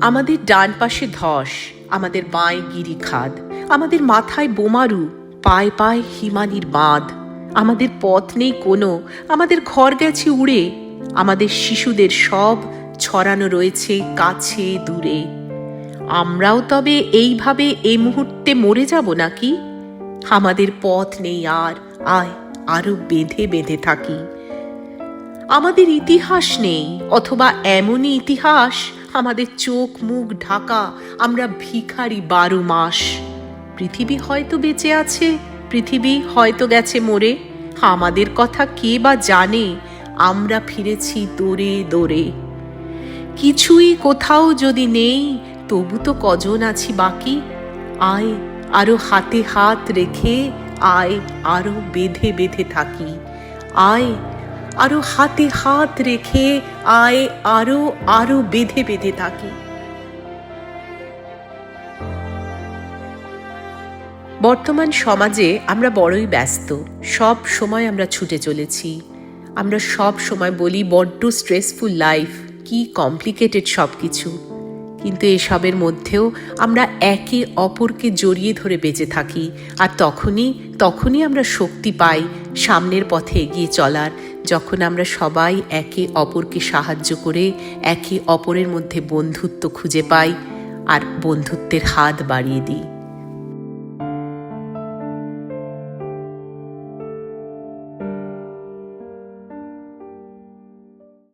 আমাদের ডান পাশে ধস, আমাদের বাঁয়ে গিরিখাদ আমাদের মাথায় বোমারু, পায়ে পায়ে হিমানির বাঁধ। আমাদের পথ নেই কোনো, আমাদের ঘর গেছে উড়ে, আমাদের শিশুদের সব ছড়ানো রয়েছে কাছে দূরে। আমরাও তবে এইভাবে এই মুহূর্তে মরে যাব নাকি? আমাদের পথ নেই আর, আয়, আরও বেঁধে বেঁধে থাকি। আমাদের ইতিহাস নেই, অথবা এমনই ইতিহাস আমাদের চোখ মুখ ঢাকা, আমরা ভিখারি বারো মাস। পৃথিবী হয়তো বেঁচে আছে, পৃথিবী হয়তো গেছে মরে। আমাদের কথা কে বা জানে, আমরা ফিরেছি দৌড়ে দৌড়ে। কিছুই কোথাও যদি নেই, তবু তো কজন আছি বাকি? আয়, আরও হাতে হাত রেখে, আয়, আরও বেঁধে বেঁধে থাকি। আয় আরও হাতে হাত রেখে আয়, আরও আরও বেঁধে বেঁধে থাকি বর্তমান সমাজে আমরা বড়ই ব্যস্ত। সব সময় আমরা ছুটে চলেছি। আমরা সব সময় বলি, বড্ড স্ট্রেসফুল লাইফ কি কমপ্লিকেটেড সব কিছু কিন্তু এসবের মধ্যেও আমরা একে অপরকে জড়িয়ে ধরে বেঁচে থাকি। আর তখনই তখনই আমরা শক্তি পাই সামনের পথে এগিয়ে চলার। যখন আমরা সবাই একে অপরকে সাহায্য করে একে অপরের মধ্যে বন্ধুত্ব খুঁজে পাই আর বন্ধুত্বের হাত বাড়িয়ে দিই।